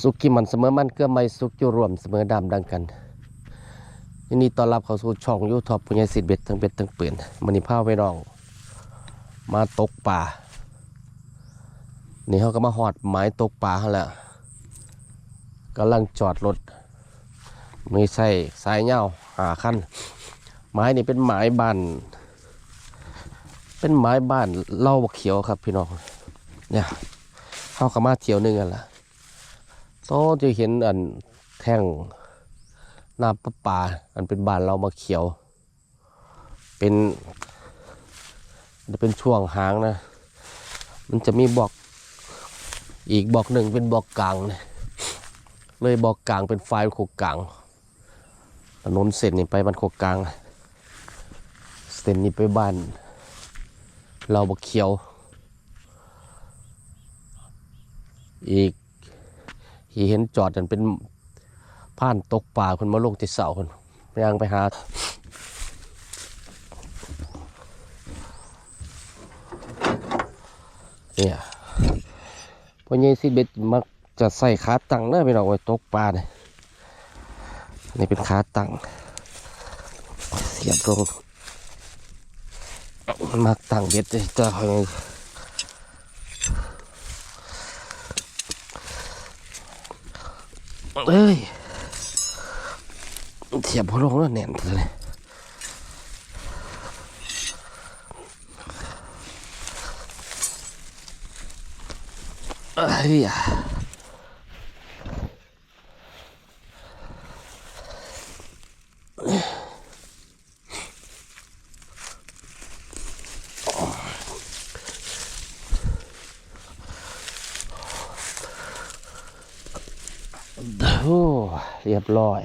สุขกิมันเสมอมันเกื้อไม่สุขอยู่รวมเสมอดำดังกันยินดีต้อนรับเข้าสู่ช่องยูทูบปุญญสิทธิ์เบ็ดทั้งเบ็ดทั้งเปืนมันนี่พาไปน้อง มาตกป่า นี่เขาก็มาหอดไม้ตกป่าเขาแหละกำลังจอดรถมีใส่สายเหย้าหาขั้นไม้นี่เป็นไม้บ้านเป็นไม้บ้านเล่าบกเขียวครับพี่น้องเนี่ยเข้ากับมาเที่ยวนึงกันละ โตจะเห็นอันแท่งน้ำประปา อันเป็นบานเรามาเขียว เป็นจะเป็นช่วงหางนะ มันจะมีบอกอีกบอกหนึ่งเป็นบอกกลางนะเลยบอกกลางเป็นไฟล์โคกลางถนนเส้นนี่ไปบ้านโคกลาง เส้นนี้ไปบ้าน เราบกเขียว อีก ที่เห็นจอดกันเป็นผ่านตกป่าคนมาลงติเสาคนย่างไปหาเนี่ยพอเยสิเบ็ดมักจะใส่ขาตั้งเนอะไปหน่อยไว้ตกปลาเนี่ยนี่เป็นขาตั้งเสียบลงมักตั้งเบ็ดเลยจะเอาไง เอ้ยเสียบพอลงแล้วแน่นเลยเอ้ โอ้เรียบร้อย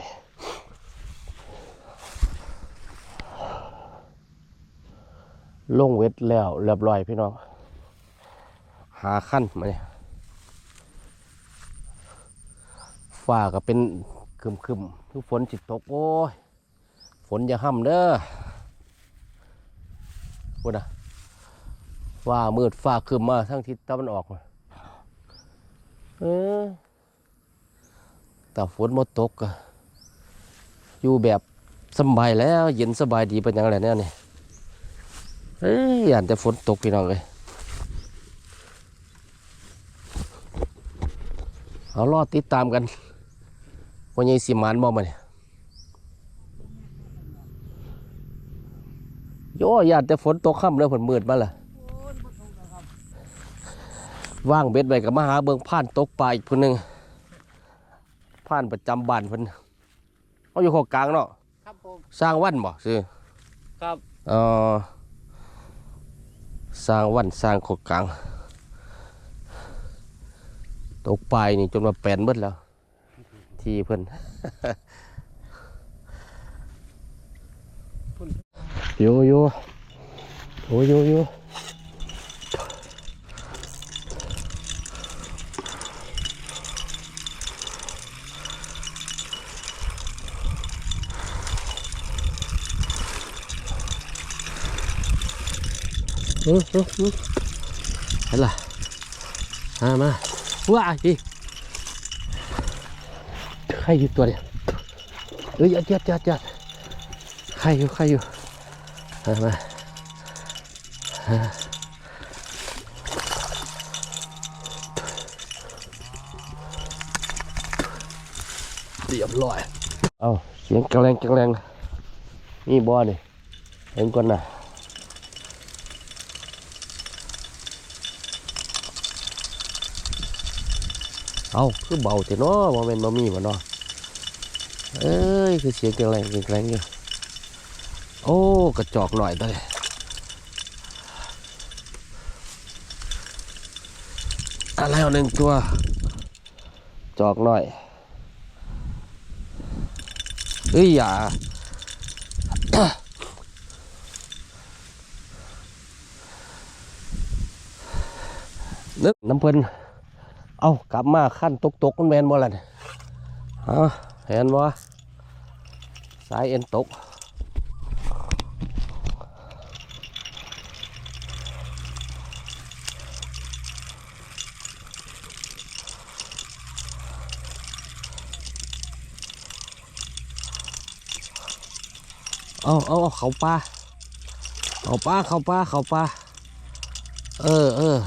ลงเวทแล้วเรียบร้อยพี่น้อง หาขั้นมาเนี่ยฟ้าก็เป็นคึมคึมทุกฝนจิตตก โอ้ย ฝนอย่าห้ำเด้อพูดนะฟ้ามืดฟ้าคึมมาทั้งทิศตะวันออกมาเออ แต่ฝนมดตกอะอยู่แบบสบายแล้ว เย็นสบายดีเป็นอยังไงเนี่ยนี่เอ้ยอ่านแต่ฝนตกพี่น้องเลยเอารอติดตามกันวันนี้สิมานบ่มาเนี่ยโย่ยานแต่ฝนตกค่ำแล้วฝนมืดมาล่ะว่างเบ็ดไปกับมาหาเบิงผ่านตกปลาอีกคนหนึ่ง ผ่านประจำบ้านเพิ่นเขาอยู่ขอกลางเนาะครับผมสร้างวันบ่ซื้อครับเออสร้างวันสร้างขอกลาง ตกปลายนี่จนมาแปลนเบิดแล้ว ทีเพิ่นโยโยโยโยโยอืออืออื อเห็นล่ะมามาว้ายพี่ใครอยู่ตัวเดียวเอ้ยยัดยัดยัดยัดใครอยู่ใครอยู่มามาเรียบร้อย เอาเสียงแกรงแกรงนี่บอนี่เห็นก่อนนะ เอาคือเบาแต่เนาะบ่แม่นบ่มีบ่เนาะเอ้ยคือเสียงแกรงแกรงอยู่โอ้กระจอกหน่อยตัวเลยอะไรเอาหนึ่งตัว จอกหน่อยเอ้ยอย่านึกน้ำเพิ่น เอากลับมาขั้นตกตกมันแมนบ่ล่ะเอาเห็นบ่สายเอ็นตกเอาเอาเอาเขาปลาเขาปลาเขาปลาเขาปลาเออเออ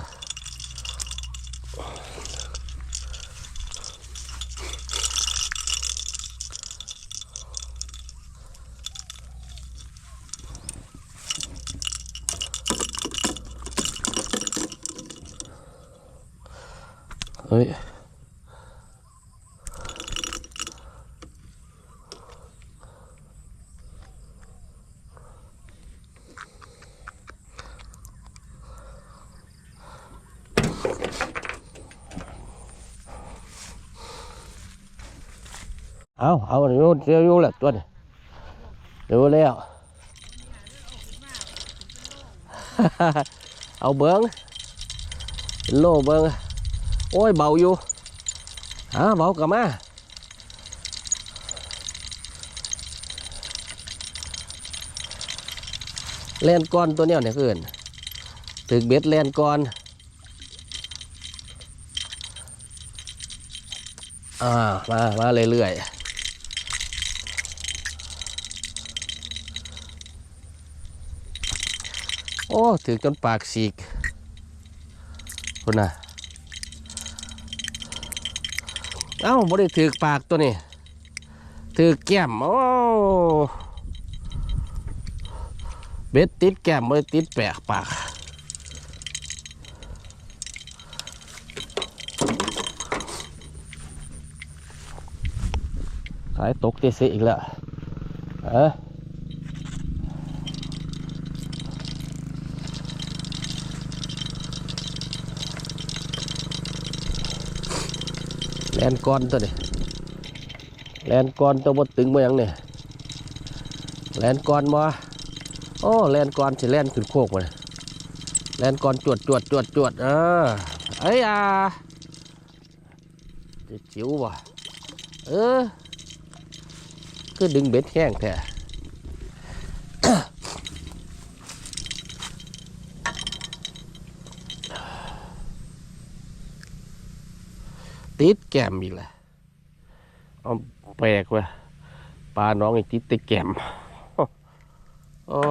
เฮ้ยเอาเอาเดี๋ยวเโอ้ยเบาอยู่ฮะเบากลับมาแลนก้อนตัวเนี้ยเนี่ยเพื่นถึกเบ็ดแลนก้อนอ่ามามาเรื่อยๆโอ้ถือจนปากสีกคุณน่ะ เอ้าบ่ได้ถือปากตัวนี้ถือแก้มโอ้เบ็ดติดแก้มบ่ได้ติดแปลกปากขายตกเตสิอีกแล้วเออ แลนก้อนตัวนี้แลนก้อนตัวบดตึงมาอย่างเนี่ยแลนก้อนมาโอ้แลนก้อนสิแลนขึ้นโคกมาเลยแลนก้อนจวดจวดจวดจวดเออเอ้ยอ่าจะจิ๋วว่ะเออ cứ đừng bết ติดแก้มอีกแล้วอาแปลกว่ะปลาน้องอีกติดแต่แก้มอ๋อ